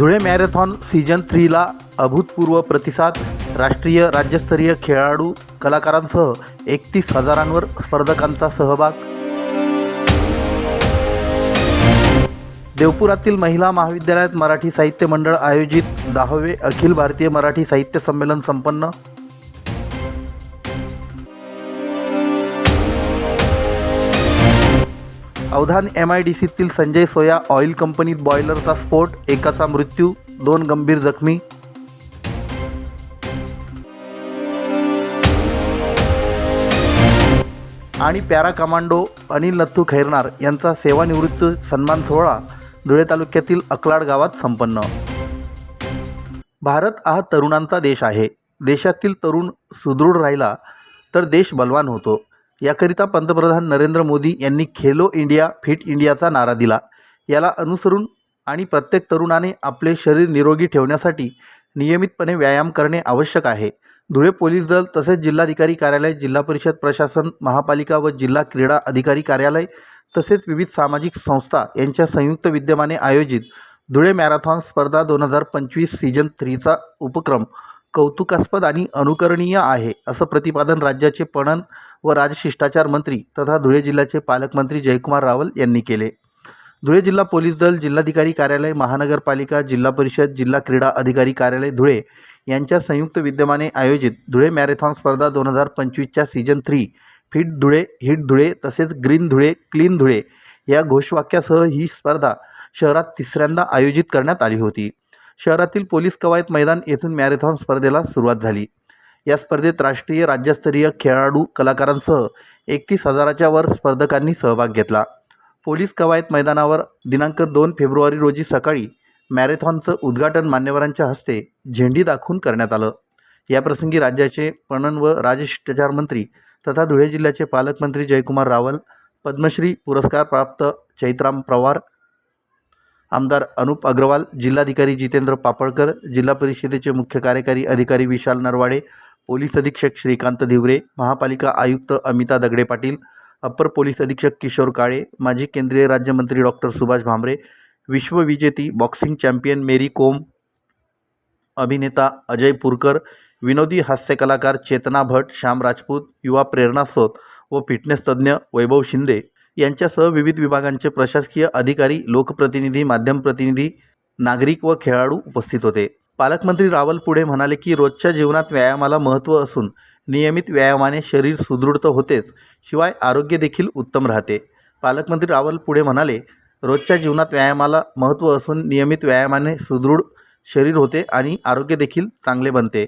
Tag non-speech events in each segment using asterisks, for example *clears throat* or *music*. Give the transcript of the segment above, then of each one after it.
Dhule marathon season थ्रीला अभूतपूर्व प्रतिसाद राष्ट्रीय राज्यस्तरीय खेळाडू कलाकारांसह एकतीस हजारांवर स्पर्धकांचा सहभाग. देवपुरातील महिला महाविद्यालयात मराठी साहित्य मंडळ आयोजित दहावे अखिल भारतीय मराठी साहित्य संमेलन संपन्न अवधान एम आय डी सीतील संजय सोया ऑइल कंपनीत बॉयलरचा स्फोट एकाचा मृत्यू दोन गंभीर जखमी. आणि पॅरा कमांडो अनिल नथू खैरनार यांचा सेवानिवृत्त सन्मान सोहळा धुळे तालुक्यातील अकलाड गावात संपन्न. भारत हा तरुणांचा देश आहे. देशातील तरुण सुदृढ राहिला तर देश बलवान होतो. याकरिता पंतप्रधान नरेंद्र मोदी यांनी खेलो इंडिया फिट इंडियाचा नारा दिला. याला अनुसरून आणि प्रत्येक तरुणाने आपले शरीर निरोगी ठेवण्यासाठी नियमितपणे व्यायाम करणे आवश्यक आहे. धुळे पोलीस दल तसेच जिल्हाधिकारी कार्यालय जिल्हा परिषद प्रशासन महापालिका व जिल्हा क्रीडा अधिकारी कार्यालय तसेच विविध सामाजिक संस्था यांच्या संयुक्त विद्यमाने आयोजित धुळे मॅरेथॉन स्पर्धा दोन हजार पंचवीस सीजन थ्रीचा उपक्रम कौतुकास्पद आणि अनुकरणीय आहे असं प्रतिपादन राज्याचे पणन व राजशिष्टाचार मंत्री तथा धुळे जिल्ह्याचे पालकमंत्री जयकुमार रावल यांनी केले. धुळे जिल्हा पोलीस दल जिल्हाधिकारी कार्यालय महानगरपालिका जिल्हा परिषद जिल्हा क्रीडा अधिकारी कार्यालय धुळे यांच्या संयुक्त विद्यमाने आयोजित धुळे मॅरेथॉन स्पर्धा दोन हजार पंचवीसच्या season three fit Dhule hit Dhule तसेच ग्रीन धुळे क्लीन धुळे या घोषवाक्यासह ही स्पर्धा शहरात तिसऱ्यांदा आयोजित करण्यात आली होती. शहरातील पोलीस कवायत मैदान येथून मॅरेथॉन स्पर्धेला सुरुवात झाली. या स्पर्धेत राष्ट्रीय राज्यस्तरीय खेळाडू कलाकारांसह एकतीस हजाराच्या वर स्पर्धकांनी सहभाग घेतला. पोलीस कवायत मैदानावर दिनांक दोन फेब्रुवारी रोजी सकाळी मॅरेथॉनचं उद्घाटन मान्यवरांच्या हस्ते झेंडी दाखवून करण्यात आलं. याप्रसंगी राज्याचे पणन व राजशिष्टाचार मंत्री तथा धुळे जिल्ह्याचे पालकमंत्री जयकुमार रावल पद्मश्री पुरस्कार प्राप्त चैत्राम पवार आमदार अनुप अग्रवाल जिल्हाधिकारी जितेंद्र पापळकर जिल्हा परिषदेचे मुख्य कार्यकारी अधिकारी विशाल नरवाडे पोलीस अधीक्षक श्रीकांत धिवरे महापालिका आयुक्त अमिता दगडे पाटील अप्पर पोलीस अधीक्षक किशोर काळे माजी केंद्रीय राज्यमंत्री डॉक्टर सुभाष भामरे विश्वविजेती बॉक्सिंग चॅम्पियन मेरी कोम अभिनेता अजय पुरकर विनोदी हास्यकलाकार चेतना भट श्याम राजपूत युवा प्रेरणा व फिटनेस तज्ज्ञ वैभव शिंदे यांच्यासह विविध विभागांचे प्रशासकीय अधिकारी लोकप्रतिनिधी माध्यम प्रतिनिधी नागरिक व खेळाडू उपस्थित होते. पालकमंत्री रावल पुढे म्हणाले की रोजच्या जीवनात व्यायामाला महत्त्व असून नियमित व्यायामाने शरीर सुदृढ तर होतेच शिवाय आरोग्य देखील उत्तम राहते. पालकमंत्री रावल पुढे म्हणाले रोजच्या जीवनात व्यायामाला महत्त्व असून नियमित व्यायामाने सुदृढ शरीर होते आणि आरोग्य देखील चांगले बनते.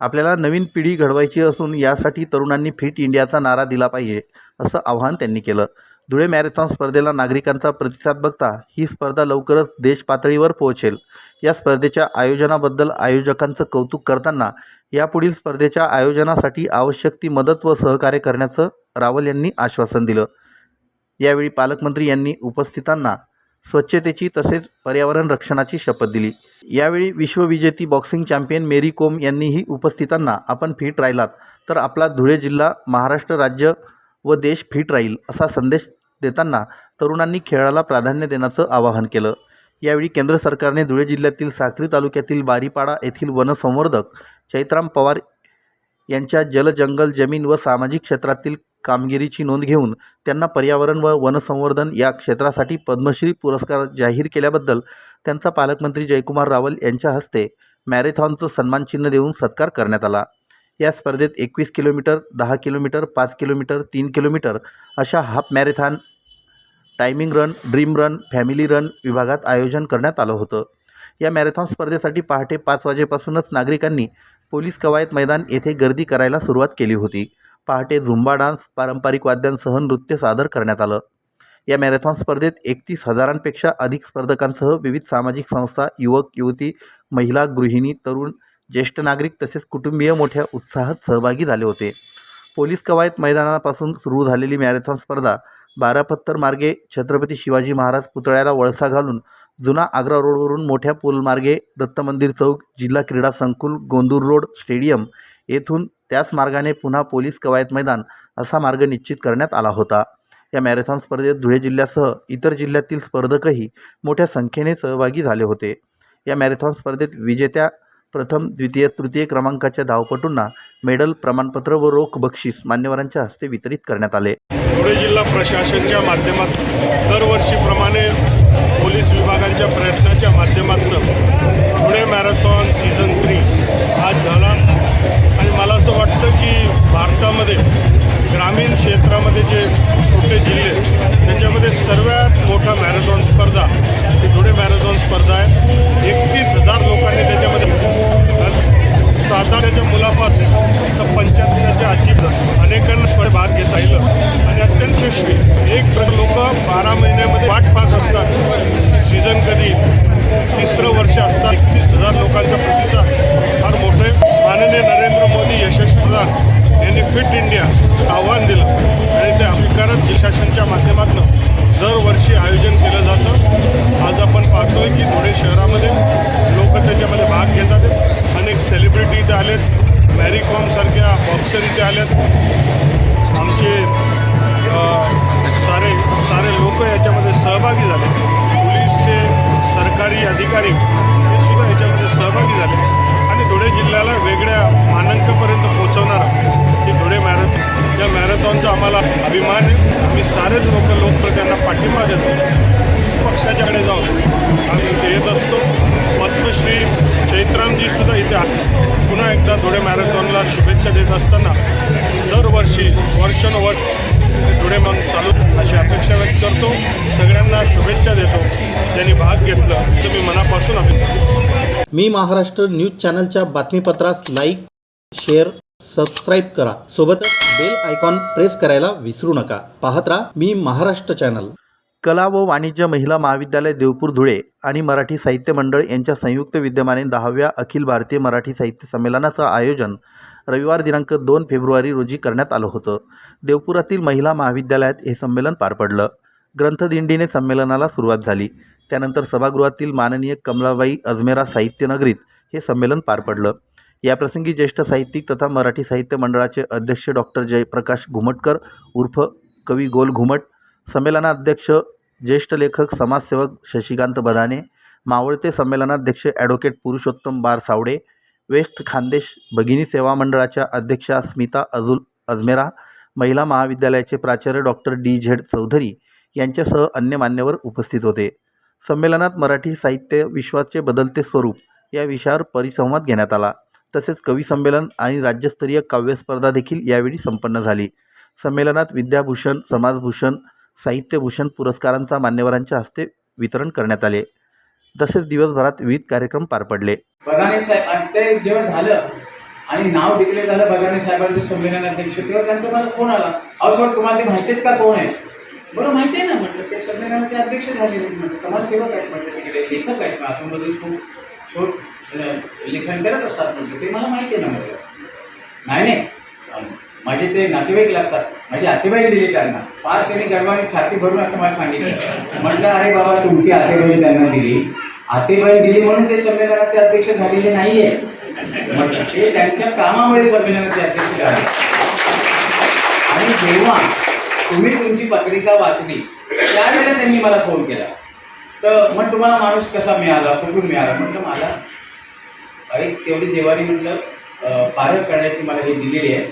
आपल्याला नवीन पिढी घडवायची असून यासाठी तरुणांनी फिट इंडियाचा नारा दिला पाहिजे असं आवाहन त्यांनी केलं. धुळे मॅरेथॉन स्पर्धेला नागरिकांचा प्रतिसाद बघता ही स्पर्धा लवकरच देशपातळीवर पोहोचेल. या स्पर्धेच्या आयोजनाबद्दल आयोजकांचं कौतुक करताना यापुढील स्पर्धेच्या आयोजनासाठी आवश्यक ती मदत व सहकार्य करण्याचं रावल यांनी आश्वासन दिलं. यावेळी पालकमंत्री यांनी उपस्थितांना स्वच्छतेची तसेच पर्यावरण रक्षणाची शपथ दिली. यावेळी विश्वविजेती बॉक्सिंग चॅम्पियन मेरी कोम यांनीही उपस्थितांना आपण फिट राहिलात तर आपला धुळे जिल्हा महाराष्ट्र राज्य व देश फिट राहील असा संदेश देताना तरुणांनी खेळाला प्राधान्य देण्याचं आवाहन केलं. यावेळी केंद्र सरकारने धुळे जिल्ह्यातील साक्री तालुक्यातील बारीपाडा येथील वनसंवर्धक चैत्राम पवार यांच्या जल जंगल जमीन व सामाजिक क्षेत्रातील कामगिरीची नोंद घेऊन त्यांना पर्यावरण व वनसंवर्धन या क्षेत्रासाठी पद्मश्री पुरस्कार जाहीर केल्याबद्दल त्यांचा पालकमंत्री जयकुमार रावल यांच्या हस्ते मॅरेथॉनचं सन्मानचिन्ह देऊन सत्कार करण्यात आला. या स्पर्धेत एकवीस किलोमीटर दहा किलोमीटर पाच किलोमीटर तीन किलोमीटर अशा half marathon timing run dream run family run विभागात आयोजन करण्यात आलं होतं. या मॅरेथॉन स्पर्धेसाठी पहाटे पाच वाजेपासूनच नागरिकांनी पोलीस कवायत मैदान येथे गर्दी करायला सुरुवात केली होती. पहाटे झुंबा डान्स पारंपरिक वाद्यांसह नृत्य सादर करण्यात आलं. या मॅरेथॉन स्पर्धेत एकतीस हजारांपेक्षा अधिक स्पर्धकांसह विविध सामाजिक संस्था युवक युवती महिला गृहिणी तरुण ज्येष्ठ नागरिक तसेच कुटुंबीय मोठ्या उत्साहात सहभागी झाले होते. पोलीस कवायत मैदानापासून सुरू झालेली मॅरेथॉन स्पर्धा बारापत्तर मार्गे छत्रपती शिवाजी महाराज पुतळ्याला वळसा घालून जुना आग्रा रोडवरून मोठ्या पूलमार्गे दत्त मंदिर चौक जिल्हा क्रीडा संकुल गोंदूर रोड स्टेडियम येथून त्याच मार्गाने पुन्हा पोलीस कवायत मैदान असा मार्ग निश्चित करण्यात आला होता. या मॅरेथॉन स्पर्धेत धुळे जिल्ह्यासह इतर जिल्ह्यातील स्पर्धकही मोठ्या संख्येने सहभागी झाले होते. या मॅरेथॉन स्पर्धेत विजेत्या प्रथम द्वितीय तृतीय क्रमांकाच्या धावपटूंना मेडल प्रमाणपत्र व रोख बक्षीस मान्यवरांच्या हस्ते वितरित करण्यात आले. धुळे जिल्हा प्रशासनच्या माध्यमातून दरवर्षीप्रमाणे पोलीस विभागांच्या प्रयत्नाच्या माध्यमातून पुणे मॅरेथॉन सीझन थ्री आज झाला. आणि मला असं वाटतं की भारतामध्ये ग्रामीण क्षेत्रामध्ये जे छोटे जिल्हे आहेत, त्याच्यामध्ये सर्वात मोठा मॅरेथॉन स्पर्धा भाग घेता येईल. आणि अत्यंत यशस्वी. एक लोक बारा महिन्यामध्ये वाट पाहत असतात. सीझन कधी? तिसरं वर्ष असतात. एकतीस हजार लोकांचा प्रतिसाद. फार मोठे. माननीय नरेंद्र मोदी यशस्वी प्रधान यांनी फिट इंडिया आव्हान दिलं. आणि ते स्वीकारत जी शासनच्या माध्यमातून दरवर्षी आयोजन केलं जातं. आज आपण देत असताना दरवर्षी वर्षानुवर्ष धुळे मग चालू अशी अपेक्षा व्यक्त करतो. सगळ्यांना शुभेच्छा देतो. ज्यांनी भाग घेतलं त्याचं मी मनापासून अभिनंदन. मी महाराष्ट्र न्यूज चॅनलच्या बातमीपत्रास लाईक शेअर सबस्क्राईब करा. सोबतच बेल आयकॉन प्रेस करायला विसरू नका. पाहत राहा मी महाराष्ट्र चॅनल. कला व वाणिज्य महिला महाविद्यालय देवपूर धुळे आणि मराठी साहित्य मंडळ यांच्या संयुक्त विद्यमाने दहाव्या अखिल भारतीय मराठी साहित्य संमेलनाचं आयोजन रविवार दिनांक दोन फेब्रुवारी रोजी करण्यात आलं होतं. देवपुरातील महिला महाविद्यालयात हे संमेलन पार पडलं. ग्रंथदिंडीने संमेलनाला सुरुवात झाली. त्यानंतर सभागृहातील माननीय कमलाबाई अजमेरा साहित्य नगरीत हे संमेलन पार पडलं. याप्रसंगी ज्येष्ठ साहित्यिक तथा मराठी साहित्य मंडळाचे अध्यक्ष डॉक्टर जयप्रकाश घुमटकर उर्फ कवी गोल घुमट संमेलनाध्यक्ष ज्येष्ठ लेखक समाजसेवक शशिकांत बदाने मावळते संमेलनाध्यक्ष ॲडव्होकेट पुरुषोत्तम बार सावडे वेस्ट खानदेश भगिनी सेवा मंडळाच्या अध्यक्षा स्मिता अजुल अजमेरा महिला महाविद्यालयाचे प्राचार्य डॉक्टर डी. झेड. चौधरी यांच्यासह अन्य मान्यवर उपस्थित होते. संमेलनात मराठी साहित्य विश्वाचे बदलते स्वरूप या विषयावर परिसंवाद घेण्यात आला. तसेच कवी संमेलन आणि राज्यस्तरीय काव्यस्पर्धा देखील यावेळी संपन्न झाली. संमेलनात विद्याभूषण समाजभूषण साहित्यभूषण पुरस्कारांचा मान्यवरांच्या हस्ते वितरण करण्यात आले. तसेच दिवसभरात विविध कार्यक्रम पार पडले. बगाने साहेब ते जेव्हा झालं आणि नाव डिक्लेअर झालं बगाने साहेबांचे संमेलन अध्यक्ष तेव्हा त्यांचा मला फोन आला. अहो सर तुम्हाला ते माहितीच का कोण आहे बरं माहिती आहे ना म्हटलं ते संमेलनाचे अध्यक्ष झालेले म्हटलं समाजसेवक आहेत म्हटलं तिकडे लेखक आहेत आतमध्ये शोध लेखन करत असतात म्हटलं ते मला माहिती आहे ना म्हटलं. नाही नाही. माझे ते नातेवाईक लागतात. माझे आतेबाई दिले त्यांना. फार त्यांनी गर्वाने छाती भरून असं मला सांगितलं. म्हटलं अरे बाबा तुमची आतेबाई त्यांना दिली. आतेबाई दिली म्हणून ते संमेलनाचे अध्यक्ष झालेले नाहीये. ते त्यांच्या कामामुळे संमेलनाचे अध्यक्ष झाले. आणि जेव्हा तुम्ही तुमची पत्रिका वाचली त्यावेळेला त्यांनी मला फोन केला. तर मग तुम्हाला माणूस कसा मिळाला? कुठून मिळाला? म्हटलं मला अरे तेवढी देवानी म्हटलं पारख करण्याची मला हे दिलेली आहे.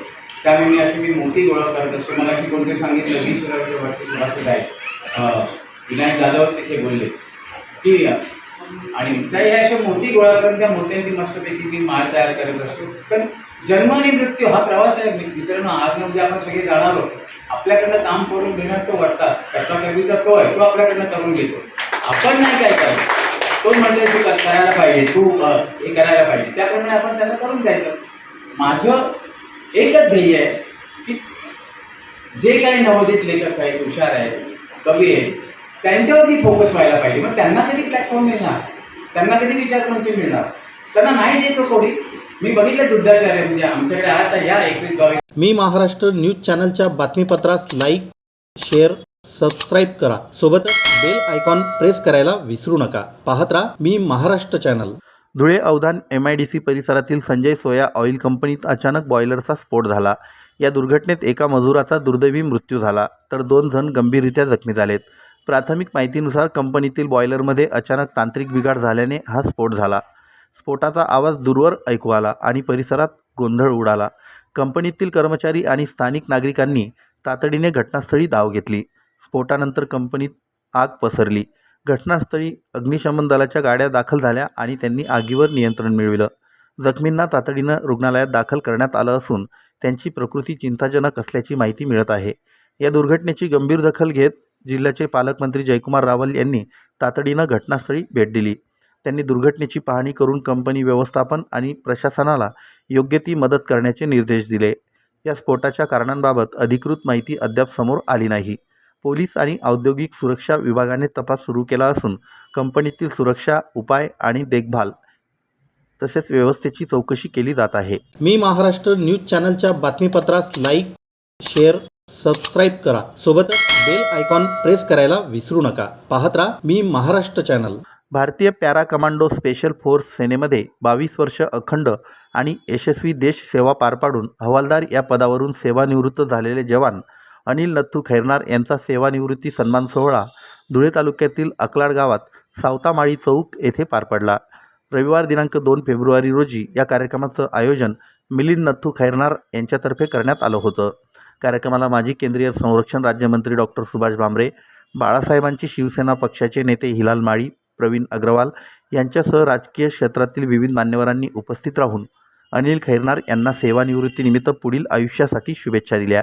त्यामुळे मी अशी मी मोठी गोळा करत असतो. मला अशी कोणते सांगितलं? वीस हजार वाटते सभासद काय विनायक जाधव तिथे बोलले. की आणि त्या अशा मूर्ती गोळा करून त्या मूर्त्यांची मस्तपैकी मी माळ तयार करत असतो. पण जन्म आणि मृत्यू हा प्रवास आहे. मित्रांनो आज म्हणजे आपण सगळे जाणार आहोत. आपल्याकडनं काम करून घेणार तो वाटतात कथा कवीचा तो आहे तो आपल्याकडनं करून घेतो. आपण नाही काय करत तो म्हणतोय तू करायला पाहिजे तू हे करायला पाहिजे. त्याप्रमाणे आपण त्यांना करून द्यायचं माझं एकच ध्येय आहे की जे काही नवोदित लेखक आहेत हुशार आहेत कवी आहेत त्यांच्यावरती फोकस व्हायला पाहिजे. मग त्यांना कधी प्लॅटफॉर्म मिळणार? त्यांना कधी विचारमंच मिळणार? त्यांना नाही देतो कोणी. मी बघितलं दुधाचार्य म्हणजे आमच्याकडे आता या एकवीस गावी मी महाराष्ट्र न्यूज चॅनलच्या बातमीपत्रास लाईक शेअर सबस्क्राईब करा. सोबतच बेल आयकॉन प्रेस करायला विसरू नका. पाहत राहा मी Maharashtra channel Dhule Avdhan M I D C परिसरातील संजय सोया ऑइल कंपनीत अचानक बॉयलरचा स्फोट झाला. या दुर्घटनेत एका मजुराचा दुर्दैवी मृत्यू झाला. तर दोन जण गंभीररित्या जखमी झालेत. प्राथमिक माहितीनुसार कंपनीतील बॉयलरमध्ये अचानक तांत्रिक बिघाड झाल्याने हा स्फोट झाला. स्फोटाचा आवाज दूरवर ऐकू आला आणि परिसरात गोंधळ उडाला. कंपनीतील कर्मचारी आणि स्थानिक नागरिकांनी तातडीने घटनास्थळी धाव घेतली. स्फोटानंतर कंपनीत आग पसरली. घटनास्थळी अग्निशमन दलाच्या गाड्या दाखल झाल्या आणि त्यांनी आगीवर नियंत्रण मिळविलं. जखमींना तातडीनं रुग्णालयात दाखल करण्यात आलं असून त्यांची प्रकृती चिंताजनक असल्याची माहिती मिळत आहे. या दुर्घटनेची गंभीर दखल घेत जिल्ह्याचे पालकमंत्री जयकुमार रावल यांनी तातडीनं घटनास्थळी भेट दिली. त्यांनी दुर्घटनेची पाहणी करून कंपनी व्यवस्थापन आणि प्रशासनाला योग्य ती मदत करण्याचे निर्देश दिले. या स्फोटाच्या कारणांबाबत अधिकृत माहिती अद्याप समोर आली नाही. पोलीस आणि औद्योगिक सुरक्षा विभागाने तपास सुरू केला असून कंपनीतील सुरक्षा उपाय आणि देखभाल तसेच व्यवस्थेची चौकशी केली जात आहे. मी महाराष्ट्र न्यूज चॅनलच्या बातमीपत्रास लाईक शेअर सबस्क्राईब करा. सोबतच बेल आयकॉन प्रेस करायला विसरू नका. पाहत राहा मी महाराष्ट्र चॅनल भारतीय पॅरा कमांडो स्पेशल फोर्स सेनेमध्ये बावीस वर्ष अखंड आणि यशस्वी देश सेवा पार पाडून हवालदार या पदावरून सेवानिवृत्त झालेले जवान अनिल नथू खैरनार यांचा सेवानिवृत्ती सन्मान सोहळा धुळे तालुक्यातील अकलाड गावात सावतामाळी चौक येथे पार पडला. रविवार दिनांक दोन फेब्रुवारी रोजी या कार्यक्रमाचं आयोजन मिलिंद नथू खैरनार यांच्यातर्फे करण्यात आलं होतं. कार्यक्रमाला माजी केंद्रीय संरक्षण राज्यमंत्री डॉक्टर सुभाष भामरे बाळासाहेबांची शिवसेना पक्षाचे नेते हिलाल माळी प्रवीण अग्रवाल यांच्यासह राजकीय क्षेत्रातील विविध मान्यवरांनी उपस्थित राहून अनिल खैरनार यांना सेवानिवृत्तीनिमित्त पुढील आयुष्यासाठी शुभेच्छा दिल्या.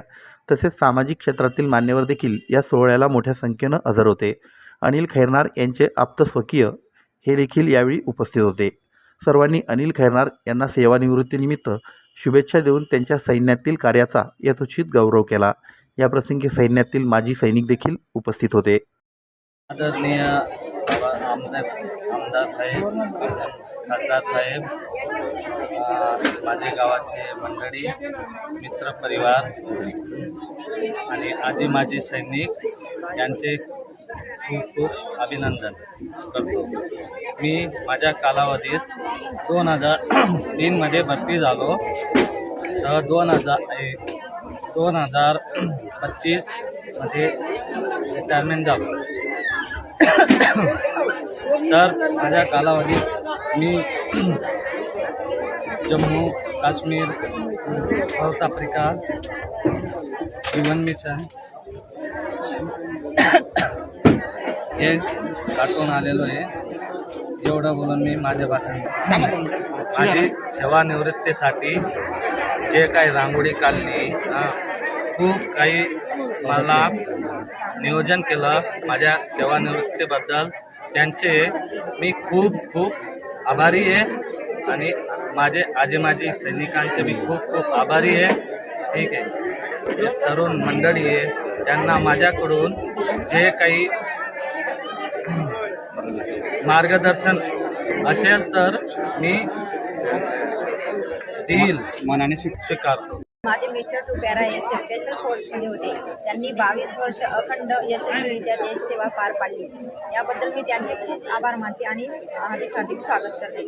तसेच सामाजिक क्षेत्रातील मान्यवर देखील या सोहळ्याला मोठ्या संख्येनं हजर होते. अनिल खैरनार यांचे आप्तस्वकीय हे देखील यावेळी उपस्थित होते. सर्वांनी अनिल खैरनार यांना सेवानिवृत्तीनिमित्त शुभेच्छा देऊन त्यांच्या सैन्यातील कार्याचा यथोचित गौरव केला. याप्रसंगी सैन्यातील माजी सैनिक देखील उपस्थित होते. आदरणीय आमदार साहेब खासदार साहेब माझे गावाचे मंडळी मित्रपरिवार आणि आजी माजी सैनिक यांचे खूप खूप अभिनंदन करतो. मी माझ्या कालावधीत दोन हजार *clears throat* तीनमध्ये भरती झालो. तर दोन हजार एक दोन हजार *clears throat* पच्चीसमध्ये रिटायरमेंट झालो. *clears throat* तर माझ्या कालावधीत मी जम्मू काश्मीर साऊथ आफ्रिका जीवन मिशन हे काढून आलेलो आहे. एवढं बोलून मी माझ्या भाषण माझी सेवानिवृत्तीसाठी जे काही रांगोळी काढली खूप काही मला नियोजन केलं माझ्या सेवानिवृत्तीबद्दल. त्यांचे मी खूप खूप आभारी आहे आणि माझे आजी माजी सैनिकांचे मी खूप खूप आभारी आहे. ठीक आहे. जे तरुण मंडळी आहे त्यांना माझ्याकडून जे काही मार्गदर्शन असेल तर मी देईल. मनाने स्वीकारतो. माझे mister two para S F special फोर्समध्ये होते. त्यांनी बावीस वर्ष अखंड यशस्वीरित्या देशसेवा पार पाडली. याबद्दल मी त्यांचे खूप आभार मानते आणि हार्दिक हार्दिक स्वागत करते.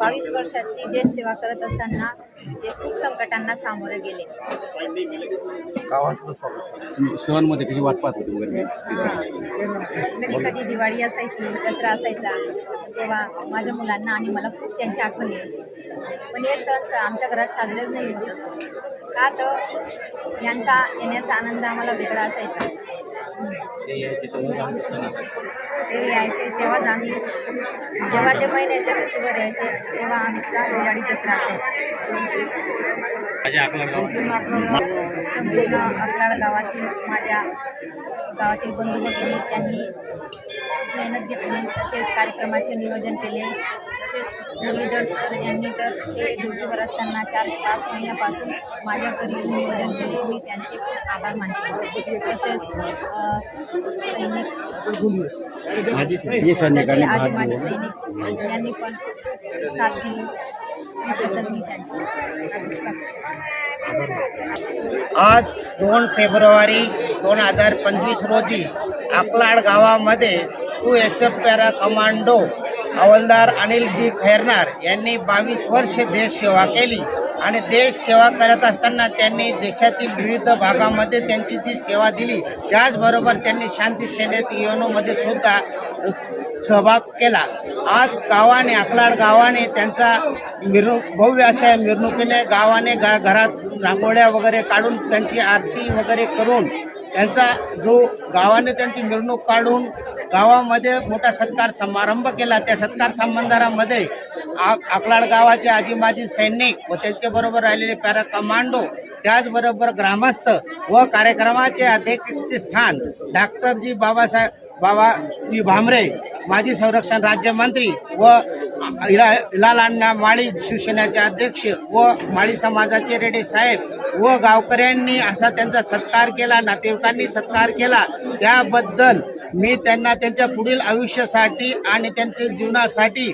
बावीस वर्षाची देशसेवा करत असताना ते खूप संकटांना सामोरे गेले. सणांमध्ये कशी वाट पाहत होती वगैरे? कधी कधी दिवाळी असायची दसरा असायचा तेव्हा माझ्या मुलांना आणि मला खूप त्यांची आठवण यायची. पण हे सण आमच्या घरात साजरेच नाही होत असं का तर यांचा येण्याचा आनंद आम्हाला वेगळा असायचा. ते यायचे तेव्हाच आम्ही जेव्हा ते महिन्याच्या सुट्टीवर यायचे तेव्हा आमचा दिवाळी दसरा असायचा. संपूर्ण अकलाड गावातील माझ्या गावातील बंधू भगिनी त्यांनी मेहनत घेतली तसेच कार्यक्रमाचे नियोजन केले. मुरलीधर सर यांनी तर ते ड्युटीवर असताना चार पाच महिन्यापासून माझ्या घरी नियोजन केले. मी त्यांचे खूप आभार मानते. तसेच सैनिक तसे आधी माझे सैनिक यांनी पण साथ दिली. त्याबद्दल मी त्यांचे आज दोन फेब्रुवारी दोन हजार पंचवीस रोजी अकलाड गावामध्ये two S F para commando हवालदार अनिलजी खैरनार यांनी बावीस वर्ष देश सेवा केली आणि देश सेवा करत असताना त्यांनी देशातील विविध भागामध्ये त्यांची जी सेवा दिली त्याचबरोबर त्यांनी शांती सेनेत योनोमध्ये सुद्धा सहभाग केला. आज गावाने अकलाड गावाने त्यांचा मिरवणूक भव्य अशा मिरवणुकीने गावाने गा घरात रांगोळ्या वगैरे काढून त्यांची आरती वगैरे करून त्यांचा जो गावाने त्यांची मिरवणूक काढून गावामध्ये मोठा सत्कार समारंभ केला त्या सत्कार समारंभामध्ये आ अकलाड गावाचे आजी माजी सैनिक व त्यांच्याबरोबर राहिलेले पॅरा कमांडो त्याचबरोबर ग्रामस्थ व कार्यक्रमाचे अध्यक्षस्थान डॉक्टरजी बाबासाहेब बाबाजी भामरे माजी संरक्षण राज्यमंत्री व हिला माळी शिवसेनेचे अध्यक्ष व माळी समाजाचे रेडे साहेब व गावकऱ्यांनी असा त्यांचा सत्कार केला नातेवाईकांनी सत्कार केला. त्याबद्दल मी त्यांना त्यांच्या पुढील आयुष्यासाठी आणि त्यांच्या जीवनासाठी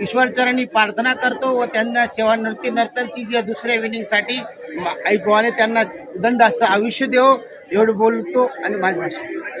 ईश्वरचरणी प्रार्थना करतो व त्यांना सेवानिवृत्ती नंतरची जी दुसऱ्या विनिंगसाठी ऐकवाने त्यांना दंड असं आयुष्य देव एवढं बोलतो आणि माझी भाषा